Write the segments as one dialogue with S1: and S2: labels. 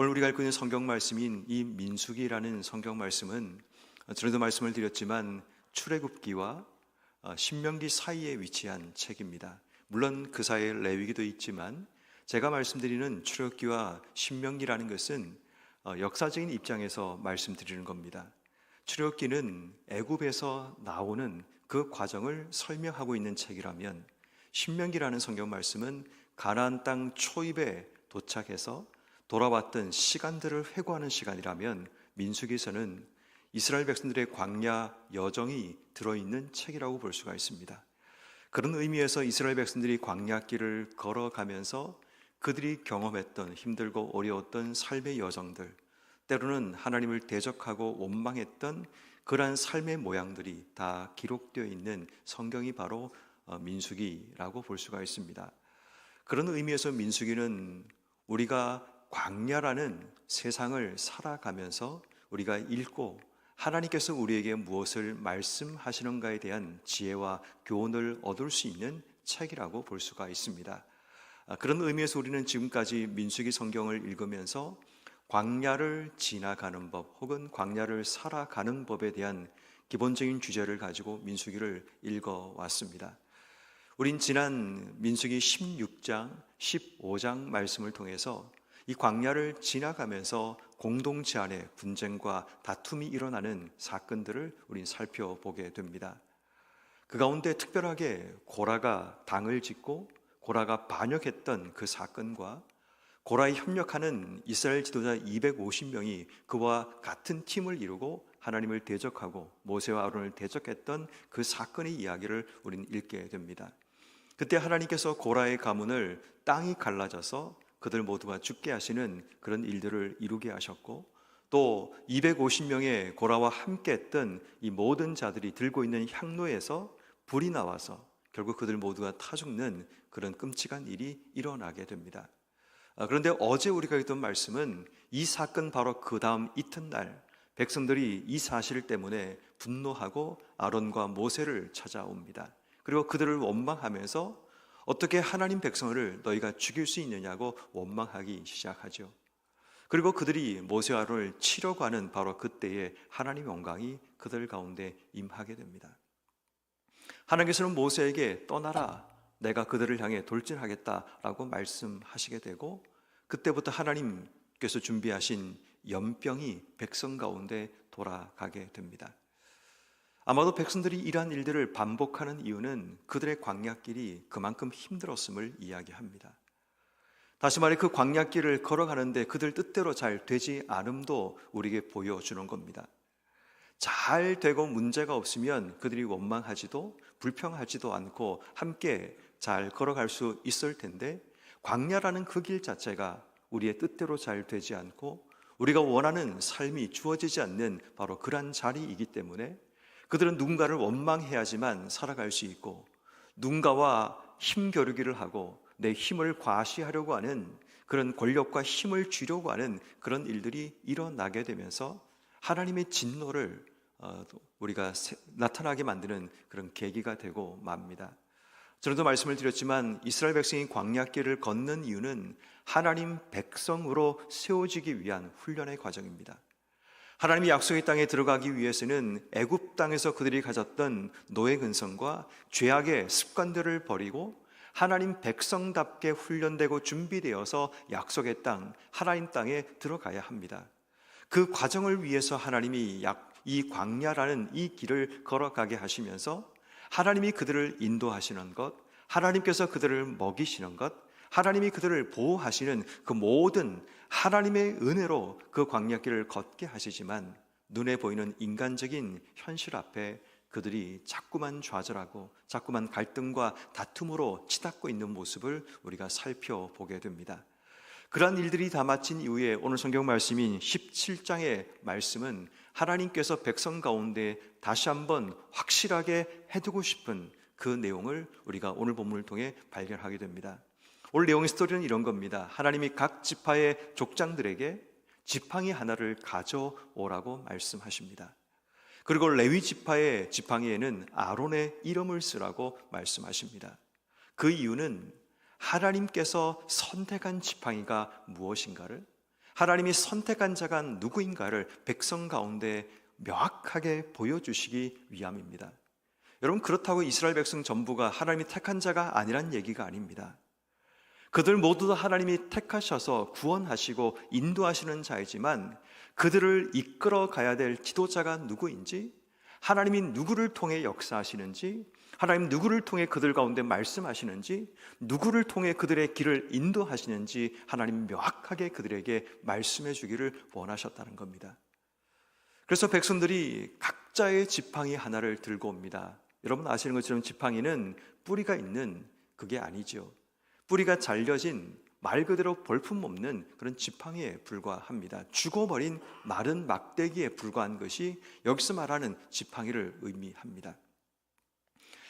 S1: 오늘 우리가 읽고 있는 성경 말씀인 이 민수기라는 성경 말씀은 전에도 말씀을 드렸지만 출애굽기와 어, 신명기 사이에 위치한 책입니다. 물론 그 사이에 레위기도 있지만 제가 말씀드리는 출애굽기와 신명기라는 것은 어, 역사적인 입장에서 말씀드리는 겁니다. 출애굽기는 애굽에서 나오는 그 과정을 설명하고 있는 책이라면 신명기라는 성경 말씀은 가나안 땅 초입에 도착해서 돌아왔던 시간들을 회고하는 시간이라면 민수기에서는 이스라엘 백성들의 광야 여정이 들어있는 책이라고 볼 수가 있습니다. 그런 의미에서 이스라엘 백성들이 광야길을 걸어가면서 그들이 경험했던 힘들고 어려웠던 삶의 여정들, 때로는 하나님을 대적하고 원망했던 그러한 삶의 모양들이 다 기록되어 있는 성경이 바로 어, 민수기라고 볼 수가 있습니다. 그런 의미에서 민수기는 우리가 광야라는 세상을 살아가면서 우리가 읽고 하나님께서 우리에게 무엇을 말씀하시는가에 대한 지혜와 교훈을 얻을 수 있는 책이라고 볼 수가 있습니다. 아, 그런 의미에서 우리는 지금까지 민수기 성경을 읽으면서 광야를 지나가는 법 혹은 광야를 살아가는 법에 대한 기본적인 주제를 가지고 민수기를 읽어 왔습니다. 우린 지난 민수기 16장, 15장 말씀을 통해서 이 광야를 지나가면서 공동체 안에 분쟁과 다툼이 일어나는 사건들을 우린 살펴보게 됩니다. 그 가운데 특별하게 고라가 당을 짓고 고라가 반역했던 그 사건과 고라에 협력하는 이스라엘 지도자 250명이 그와 같은 팀을 이루고 하나님을 대적하고 모세와 아론을 대적했던 그 사건의 이야기를 우리는 읽게 됩니다. 그때 하나님께서 고라의 가문을 땅이 갈라져서 그들 모두가 죽게 하시는 그런 일들을 이루게 하셨고 또 250명의 고라와 함께 했던 이 모든 자들이 들고 있는 향로에서 불이 나와서 결국 그들 모두가 타 죽는 그런 끔찍한 일이 일어나게 됩니다. 아, 그런데 어제 우리가 읽던 말씀은 이 사건 바로 그 다음 이튿날 백성들이 이 사실 때문에 분노하고 아론과 모세를 찾아옵니다. 그리고 그들을 원망하면서 어떻게 하나님 백성을 너희가 죽일 수 있느냐고 원망하기 시작하죠. 그리고 그들이 모세와 아론을 치려고 하는 바로 그때에 하나님의 영광이 그들 가운데 임하게 됩니다. 하나님께서는 모세에게 떠나라. 내가 그들을 향해 돌진하겠다라고 말씀하시게 되고 그때부터 하나님께서 준비하신 연병이 백성 가운데 돌아가게 됩니다. 아마도 백성들이 이러한 일들을 반복하는 이유는 그들의 광야길이 그만큼 힘들었음을 이야기합니다. 다시 말해 그 광야길을 걸어가는데 그들 뜻대로 잘 되지 않음도 우리에게 보여주는 겁니다. 잘 되고 문제가 없으면 그들이 원망하지도 불평하지도 않고 함께 잘 걸어갈 수 있을 텐데 광야라는 그 길 자체가 우리의 뜻대로 잘 되지 않고 우리가 원하는 삶이 주어지지 않는 바로 그러한 자리이기 때문에 그들은 누군가를 원망해야지만 살아갈 수 있고 누군가와 힘겨루기를 하고 내 힘을 과시하려고 하는 그런 권력과 힘을 주려고 하는 그런 일들이 일어나게 되면서 하나님의 진노를 어, 우리가 나타나게 만드는 그런 계기가 되고 맙니다. 저도 말씀을 드렸지만 이스라엘 백성이 광야길을 걷는 이유는 하나님 백성으로 세워지기 위한 훈련의 과정입니다. 하나님이 약속의 땅에 들어가기 위해서는 애굽 땅에서 그들이 가졌던 노예 근성과 죄악의 습관들을 버리고 하나님 백성답게 훈련되고 준비되어서 약속의 땅, 하나님 땅에 들어가야 합니다. 그 과정을 위해서 하나님이 약, 이 광야라는 이 길을 걸어가게 하시면서 하나님이 그들을 인도하시는 것, 하나님께서 그들을 먹이시는 것, 하나님이 그들을 보호하시는 그 모든 하나님의 은혜로 그 광야길을 걷게 하시지만 눈에 보이는 인간적인 현실 앞에 그들이 자꾸만 좌절하고 자꾸만 갈등과 다툼으로 치닫고 있는 모습을 우리가 살펴보게 됩니다. 그러한 일들이 다 마친 이후에 오늘 성경 말씀인 17장의 말씀은 하나님께서 백성 가운데 다시 한번 확실하게 해두고 싶은 그 내용을 우리가 오늘 본문을 통해 발견하게 됩니다. 오늘 내용의 스토리는 이런 겁니다. 하나님이 각 지파의 족장들에게 지팡이 하나를 가져오라고 말씀하십니다. 그리고 레위 지파의 지팡이에는 아론의 이름을 쓰라고 말씀하십니다. 그 이유는 하나님께서 선택한 지팡이가 무엇인가를 하나님이 선택한 자가 누구인가를 백성 가운데 명확하게 보여주시기 위함입니다. 여러분 그렇다고 이스라엘 백성 전부가 하나님이 택한 자가 아니란 얘기가 아닙니다. 그들 모두 다 하나님이 택하셔서 구원하시고 인도하시는 자이지만 그들을 이끌어 가야 될 지도자가 누구인지 하나님이 누구를 통해 역사하시는지 하나님 누구를 통해 그들 가운데 말씀하시는지 누구를 통해 그들의 길을 인도하시는지 하나님 명확하게 그들에게 말씀해 주기를 원하셨다는 겁니다. 그래서 백성들이 각자의 지팡이 하나를 들고 옵니다. 여러분 아시는 것처럼 지팡이는 뿌리가 있는 그게 아니죠. 뿌리가 잘려진 말 그대로 볼품 없는 그런 지팡이에 불과합니다. 죽어버린 마른 막대기에 불과한 것이 여기서 말하는 지팡이를 의미합니다.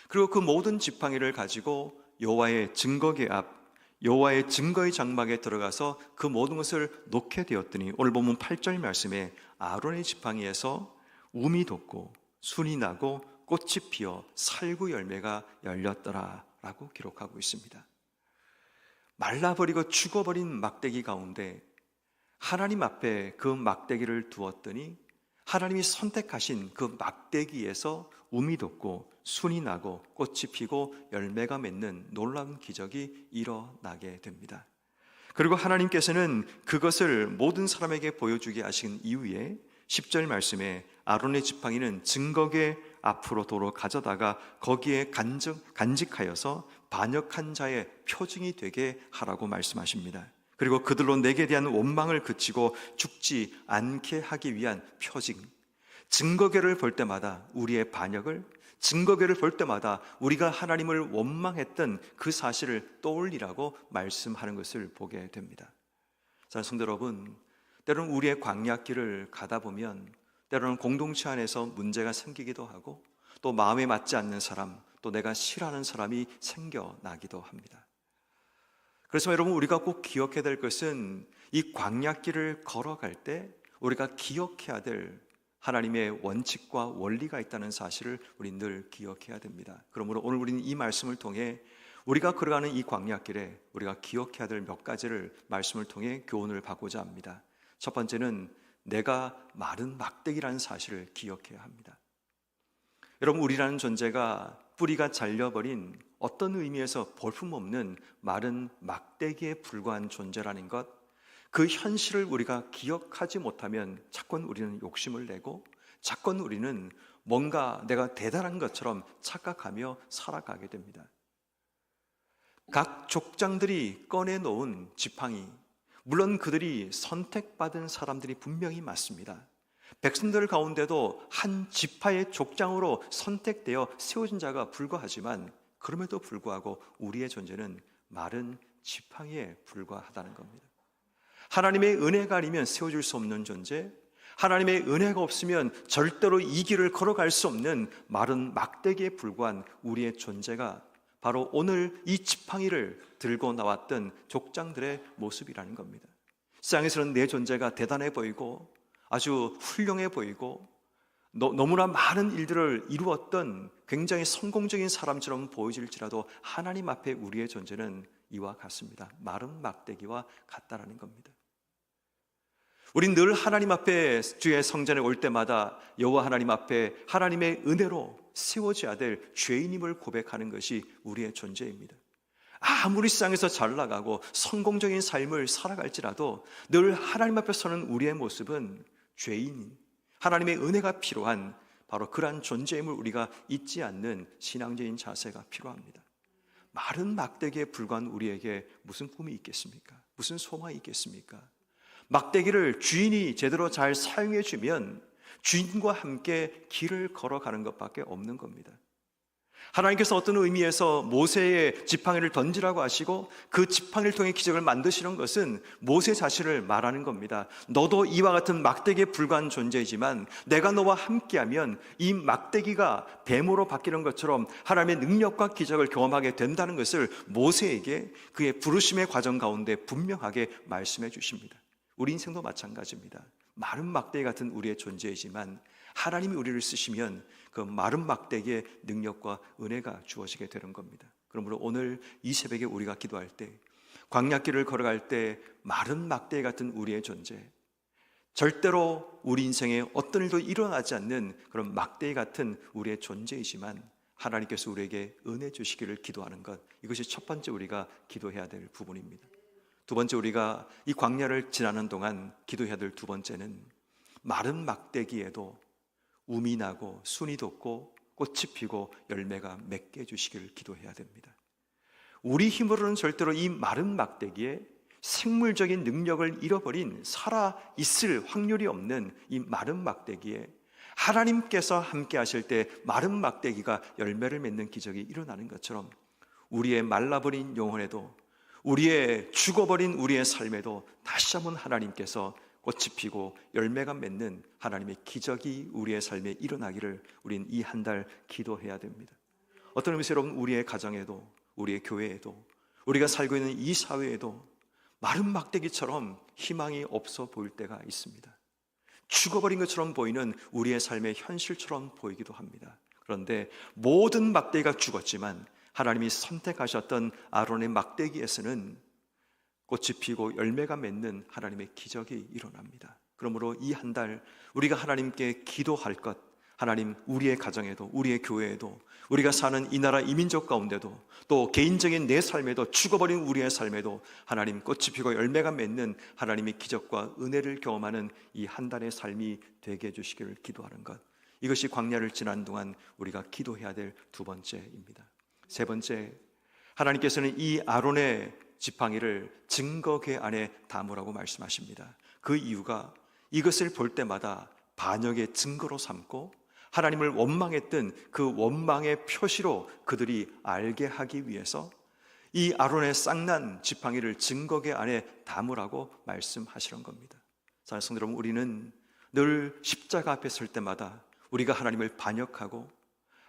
S1: 그리고 그 모든 지팡이를 가지고 여호와의 증거계 앞 여호와의 증거의 장막에 들어가서 그 모든 것을 놓게 되었더니 오늘 보면 8절 말씀에 아론의 지팡이에서 우미 돋고 순이 나고 꽃이 피어 살구 열매가 열렸더라라고 기록하고 있습니다. 말라버리고 죽어버린 막대기 가운데 하나님 앞에 그 막대기를 두었더니 하나님이 선택하신 그 막대기에서 우미 돋고 순이 나고 꽃이 피고 열매가 맺는 놀라운 기적이 일어나게 됩니다. 그리고 하나님께서는 그것을 모든 사람에게 보여주게 하신 이후에 10절 말씀에 아론의 지팡이는 증거계 앞으로 도로 가져다가 거기에 간직, 간직하여서 반역한 자의 표징이 되게 하라고 말씀하십니다. 그리고 그들로 내게 대한 원망을 그치고 죽지 않게 하기 위한 표징. 증거계를 볼 때마다 우리의 반역을 증거계를 볼 때마다 우리가 하나님을 원망했던 그 사실을 떠올리라고 말씀하는 것을 보게 됩니다. 자, 성도 여러분, 때로는 우리의 광약길을 가다 보면 때로는 공동체 안에서 문제가 생기기도 하고 또 마음에 맞지 않는 사람, 또 내가 싫어하는 사람이 생겨나기도 합니다. 그래서 여러분 우리가 꼭 기억해야 될 것은 이 광약길을 걸어갈 때 우리가 기억해야 될 하나님의 원칙과 원리가 있다는 사실을 우리 늘 기억해야 됩니다. 그러므로 오늘 우리는 이 말씀을 통해 우리가 걸어가는 이 광약길에 우리가 기억해야 될 몇 가지를 말씀을 통해 교훈을 받고자 합니다. 첫 번째는 내가 마른 막대기라는 사실을 기억해야 합니다. 여러분 우리라는 존재가 뿌리가 잘려버린 어떤 의미에서 볼품없는 마른 막대기에 불과한 존재라는 것, 그 현실을 우리가 기억하지 못하면 자꾸 우리는 욕심을 내고 자꾸 우리는 뭔가 내가 대단한 것처럼 착각하며 살아가게 됩니다. 각 족장들이 꺼내놓은 지팡이, 물론 그들이 선택받은 사람들이 분명히 맞습니다. 백성들 가운데도 한 지파의 족장으로 선택되어 세워진 자가 불과하지만 그럼에도 불구하고 우리의 존재는 마른 지팡이에 불과하다는 겁니다. 하나님의 은혜가 아니면 세워줄 수 없는 존재, 하나님의 은혜가 없으면 절대로 이 길을 걸어갈 수 없는 마른 막대기에 불과한 우리의 존재가 바로 오늘 이 지팡이를 들고 나왔던 족장들의 모습이라는 겁니다. 세상에서는 내 존재가 대단해 보이고 아주 훌륭해 보이고 너무나 많은 일들을 이루었던 굉장히 성공적인 사람처럼 보여질지라도 하나님 앞에 우리의 존재는 이와 같습니다. 마른 막대기와 같다라는 겁니다. 우린 늘 하나님 앞에 주의 성전에 올 때마다 여호와 하나님 앞에 하나님의 은혜로 세워져야 될 죄인임을 고백하는 것이 우리의 존재입니다. 아무리 세상에서 잘 나가고 성공적인 삶을 살아갈지라도 늘 하나님 앞에 서는 우리의 모습은 죄인, 하나님의 은혜가 필요한 바로 그러한 존재임을 우리가 잊지 않는 신앙적인 자세가 필요합니다. 마른 막대기에 불과한 우리에게 무슨 꿈이 있겠습니까? 무슨 소망이 있겠습니까? 막대기를 주인이 제대로 잘 사용해 주면 주인과 함께 길을 걸어가는 것밖에 없는 겁니다. 하나님께서 어떤 의미에서 모세의 지팡이를 던지라고 하시고 그 지팡이를 통해 기적을 만드시는 것은 모세 자신을 말하는 겁니다. 너도 이와 같은 막대기에 불과한 존재이지만 내가 너와 함께하면 이 막대기가 뱀으로 바뀌는 것처럼 하나님의 능력과 기적을 경험하게 된다는 것을 모세에게 그의 부르심의 과정 가운데 분명하게 말씀해 주십니다. 우리 인생도 마찬가지입니다. 마른 막대기 같은 우리의 존재이지만 하나님이 우리를 쓰시면 그 마른 막대기의 능력과 은혜가 주어지게 되는 겁니다. 그러므로 오늘 이 새벽에 우리가 기도할 때 광야길을 걸어갈 때 마른 막대 같은 우리의 존재, 절대로 우리 인생에 어떤 일도 일어나지 않는 그런 막대 같은 우리의 존재이지만 하나님께서 우리에게 은혜 주시기를 기도하는 것 이것이 첫 번째 우리가 기도해야 될 부분입니다. 두 번째 우리가 이 광야를 지나는 동안 기도해야 될 두 번째는 마른 막대기에도 um이 나고 순이 돋고 꽃이 피고 열매가 맺게 해주시기를 기도해야 됩니다. 우리 힘으로는 절대로 이 마른 막대기에 생물적인 능력을 잃어버린 살아 있을 확률이 없는 이 마른 막대기에 하나님께서 함께 하실 때 마른 막대기가 열매를 맺는 기적이 일어나는 것처럼 우리의 말라버린 영혼에도 우리의 죽어버린 우리의 삶에도 다시 한번 하나님께서 꽃이 피고 열매가 맺는 하나님의 기적이 우리의 삶에 일어나기를 우린 이 한 달 기도해야 됩니다. 어떤 의미에서 여러분 우리의 가정에도 우리의 교회에도 우리가 살고 있는 이 사회에도 마른 막대기처럼 희망이 없어 보일 때가 있습니다. 죽어버린 것처럼 보이는 우리의 삶의 현실처럼 보이기도 합니다. 그런데 모든 막대기가 죽었지만 하나님이 선택하셨던 아론의 막대기에서는 꽃이 피고 열매가 맺는 하나님의 기적이 일어납니다. 그러므로 이 한 달 우리가 하나님께 기도할 것, 하나님 우리의 가정에도 우리의 교회에도 우리가 사는 이 나라 이민족 가운데도 또 개인적인 내 삶에도 죽어버린 우리의 삶에도 하나님 꽃이 피고 열매가 맺는 하나님의 기적과 은혜를 경험하는 이 한 달의 삶이 되게 해주시기를 기도하는 것 이것이 광야를 지난 동안 우리가 기도해야 될 두 번째입니다. 세 번째 하나님께서는 이 아론의 지팡이를 증거궤 안에 담으라고 말씀하십니다. 그 이유가 이것을 볼 때마다 반역의 증거로 삼고 하나님을 원망했던 그 원망의 표시로 그들이 알게 하기 위해서 이 아론의 쌍난 지팡이를 증거궤 안에 담으라고 말씀하시는 겁니다. 자, 성도 여러분, 우리는 늘 십자가 앞에 설 때마다 우리가 하나님을 반역하고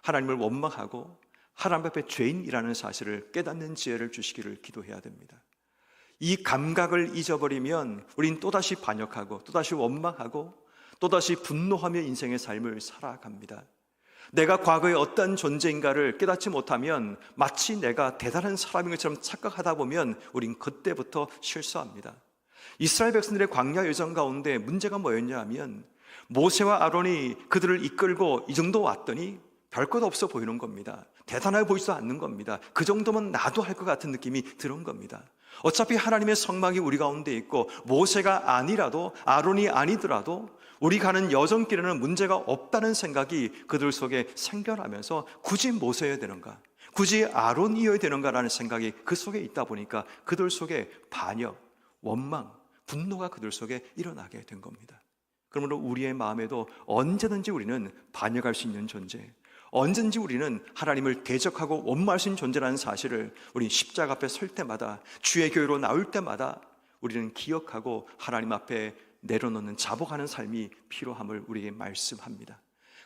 S1: 하나님을 원망하고 하나님 앞에 죄인이라는 사실을 깨닫는 지혜를 주시기를 기도해야 됩니다. 이 감각을 잊어버리면 우린 또다시 반역하고 또다시 원망하고 또다시 분노하며 인생의 삶을 살아갑니다. 내가 과거에 어떤 존재인가를 깨닫지 못하면 마치 내가 대단한 사람인 것처럼 착각하다 보면 우린 그때부터 실수합니다. 이스라엘 백성들의 광야 여정 가운데 문제가 뭐였냐 하면 모세와 아론이 그들을 이끌고 이 정도 왔더니 별것 없어 보이는 겁니다. 대단하게 보이지도 않는 겁니다. 그 정도면 나도 할 것 같은 느낌이 드는 겁니다. 어차피 하나님의 성막이 우리 가운데 있고 모세가 아니라도 아론이 아니더라도 우리 가는 여정길에는 문제가 없다는 생각이 그들 속에 생겨나면서 굳이 모세여야 되는가? 굳이 아론이어야 되는가라는 생각이 그 속에 있다 보니까 그들 속에 반역, 원망, 분노가 그들 속에 일어나게 된 겁니다. 그러므로 우리의 마음에도 언제든지 우리는 반역할 수 있는 존재, 언제든지 우리는 하나님을 대적하고 있는 존재라는 사실을 우리 십자가 앞에 설 때마다 주의 교회로 나올 때마다 우리는 기억하고 하나님 앞에 내려놓는 자복하는 삶이 필요함을 우리에게 말씀합니다.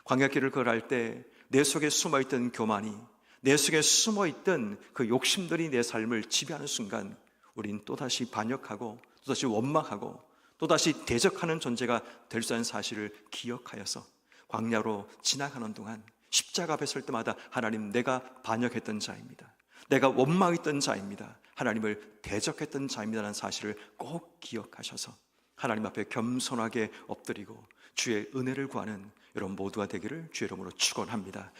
S1: 광야길을 걸어갈 때 내 속에 숨어있던 교만이 내 속에 숨어있던 그 욕심들이 내 삶을 지배하는 순간 우린 또다시 반역하고 또다시 원망하고 또다시 대적하는 존재가 될 수 있는 사실을 기억하여서 광야로 지나가는 동안 십자가 앞에 설 때마다 하나님 내가 반역했던 자입니다. 내가 원망했던 자입니다. 하나님을 대적했던 자입니다라는 사실을 꼭 기억하셔서 하나님 앞에 겸손하게 엎드리고 주의 은혜를 구하는 여러분 모두가 되기를 주의 이름으로 축원합니다.